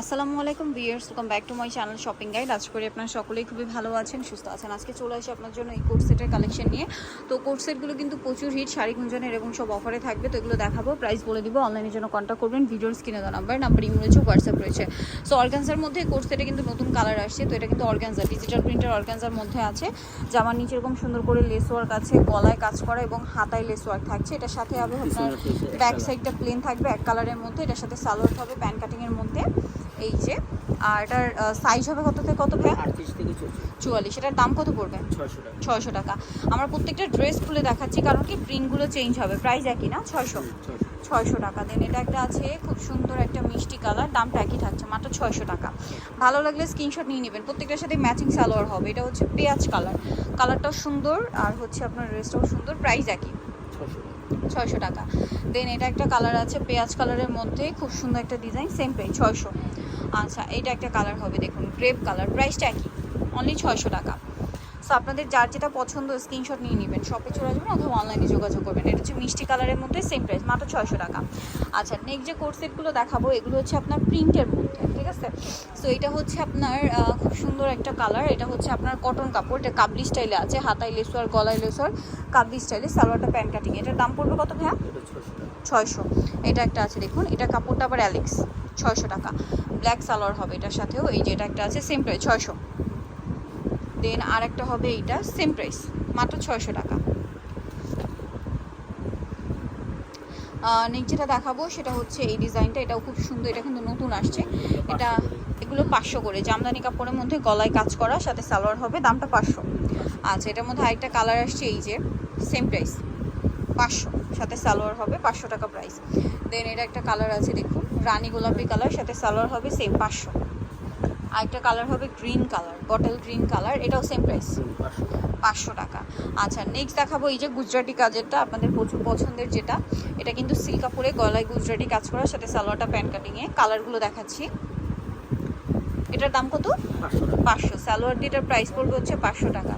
আসসালামু আলাইকুম viewers welcome back to my channel shopping guide আজ করে আপনারা সকলেই খুবই ভালো আছেন সুস্থ আছেন। আজকে চলে আসি আপনার জন্য এই কোর্স সেটের কালেকশন নিয়ে। তো কোর্স সেটগুলো কিন্তু প্রচুর হিট শাড়ি গুঞ্জনের এবং সব অফারে থাকবে তো এগুলো দেখাবো। প্রাইস বলে দিব অনলাইনের জন্য কন্ট্যাক্ট করবেন। ভিডিওর স্ক্রিনে দেওয়া নাম্বার নাম্বার ইমো রয়েছে হোয়াটসঅ্যাপ রয়েছে। সো অর্গানজার মধ্যে কোর্স সেটে কিন্তু নতুন কালার আসছে তো এটা কিন্তু অর্গানজা ডিজিটাল প্রিন্টার অর্গানজার মধ্যে আছে। জামার নিচে এরকম সুন্দর করে লেস ওয়ার্ক আছে গলায় কাজ করা এবং হাতায় লেস ওয়ার্ক থাকছে। এটার সাথে হবে আপনার ব্যাক সাইডটা প্লেন থাকবে এক কালারের মধ্যে। এটার সাথে সালোয়ার হবে প্যান কাটিংয়ের মধ্যে। এই যে আর এটার সাইজ হবে কত থেকে কত ভাই থেকে চুয়াল্লিশ। এটার দাম কত পড়বে? ছয়শো টাকা। আমরা প্রত্যেকটা ড্রেস খুলে দেখাচ্ছি কারণ কি প্রিন্টগুলো চেঞ্জ হবে। প্রাইস একই না? ছয়শো। ছয়শো। টাকা। দেন এটা একটা আছে খুব সুন্দর একটা মিষ্টি কালার দামটা একই থাকছে মাত্র ছয়শো টাকা। ভালো লাগলে স্ক্রিনশট নিয়ে নেবেন। প্রত্যেকটার সাথে ম্যাচিং সালোয়ার হবে। এটা হচ্ছে পেঁয়াজ কালার কালারটাও সুন্দর আর হচ্ছে আপনার ড্রেসটাও সুন্দর প্রাইস একই। টাকা। ছয়শো টাকা। দেন এটা একটা কালার আছে, পেঁয়াজ কালারের মধ্যে খুব সুন্দর একটা ডিজাইন সেম প্রাইস ছয়শো। আচ্ছা এটা একটা কালার হবে, দেখুন গ্রেপ কালার প্রাইসটা একই অনলি ছয়শো টাকা। সো আপনাদের যার যেটা পছন্দ স্ক্রিনশট নিয়ে নেবেন। শপে চলে যাবেন অথবা অনলাইনে যোগাযোগ করবেন। এটা হচ্ছে মিষ্টি কালারের মধ্যে সেম প্রাইস মাত্র ছয়শো টাকা। আচ্ছা নেক্সট যে কোর্স সেটগুলো দেখাবো এগুলো হচ্ছে আপনার প্রিন্টের মধ্যে ঠিক আছে? সো এটা হচ্ছে আপনার খুব সুন্দর একটা কালার এটা হচ্ছে আপনার কটন কাপড়। এটা কাবলি স্টাইলে আছে হাতায় লেসোয়ার গলায় লেসোয়ার কাবলি স্টাইলে সালোয়ারটা প্যান্ট কাটিং এটার দাম পড়বে কত ভাইয়া? ছয়শো এটা একটা আছে দেখুন। এটা কাপড়টা আবার অ্যালেক্স ছয়শো টাকা। ব্ল্যাক সালোয়ার হবে এটার সাথেও এই যে এটা একটা আছে সেম প্রাইস ছয়শো। দেন আর একটা হবে এইটা সেম প্রাইস মাত্র ছয়শো টাকা। নেক্সট যেটা দেখাবো সেটা হচ্ছে এই ডিজাইনটা এটাও খুব সুন্দর এটা কিন্তু নতুন আসছে। এটা এগুলো পাঁচশো করে জামদানি কাপড়ের মধ্যে গলায় কাজ করা সাথে সালোয়ার হবে দামটা পাঁচশো। আচ্ছা এটার মধ্যে আরেকটা কালার আসছে এই যে সেম প্রাইস পাঁচশো সাথে সালোয়ার হবে পাঁচশো টাকা প্রাইস দেন এটা একটা কালার আছে দেখুন রানী গোলাপি কালার সাথে সালোয়ার হবে সেম পাঁচশো। আরেকটা কালার হবে green colour bottle green colour এটাও সেম প্রাইস পাঁচশো টাকা। আচ্ছা নেক্সট দেখাবো এই যে গুজরাটি কাজেরটা আপনাদের প্রচুর পছন্দের যেটা। এটা কিন্তু সিল্ক কাপড়ে গলায় গুজরাটি কাজ করার সাথে সালোয়ারটা প্যান্ট কাটিংয়ে কালারগুলো দেখাচ্ছি। এটার দাম কত? পাঁচশো সালোয়ার দিটার প্রাইস পড়বে হচ্ছে পাঁচশো টাকা।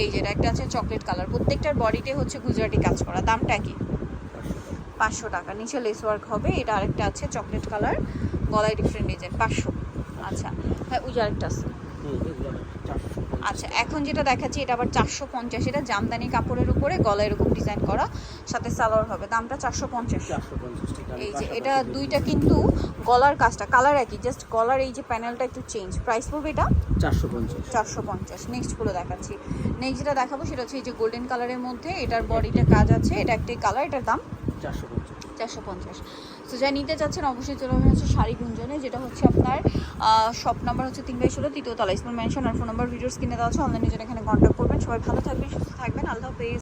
এই যেটা একটা আছে চকলেট কালার প্রত্যেকটার বডিতে হচ্ছে গুজরাটি কাজ করা। দামটা কি? পাঁচশো টাকা। নিচে লেস ওয়ার্ক হবে। এটা আরেকটা আছে চকলেট কালার গলায় ডিফারেন্ট ডিজাইন পাঁচশো। আচ্ছা হ্যাঁ ওই যে আরেকটা আছে। আচ্ছা এখন যেটা দেখাচ্ছি এটা আবার চারশো পঞ্চাশ। এটা জামদানি কাপড়ের উপরে গলায় এরকম ডিজাইন করা সাথে সালোয়ার হবে। দামটা চারশো পঞ্চাশ। এই যে এটা দুইটা কিন্তু গলার কাজটা কালার একই জাস্ট গলার এই যে প্যানেলটা একটু চেঞ্জ। প্রাইস পড়বে এটা? চারশো পঞ্চাশ। চারশো পঞ্চাশ। নেক্সটগুলো দেখাচ্ছি। নেক্সট যেটা দেখাবো সেটা হচ্ছে এই যে গোল্ডেন কালারের মধ্যে এটার বডিটা কাজ আছে এটা একটাই কালার এটার দাম চারশো পঞ্চাশ। তো যা নিতে চাচ্ছেন, অবশ্যই চলে আসবেন হচ্ছে শাড়ি গুঞ্জনে, যেটা হচ্ছে আপনার শপ নাম্বার হচ্ছে তিন বাই ষোলো, তৃতীয় তলা ইসমুল ম্যানশন আর ফোন নাম্বার ভিডিওস কিনে দেওয়া আছে অনলাইনে জন্য এখানে কন্ট্যাক্ট করবেন। সবাই ভালো থাকবেন, সুস্থ থাকবেন, আল্লাহ হাফেজ।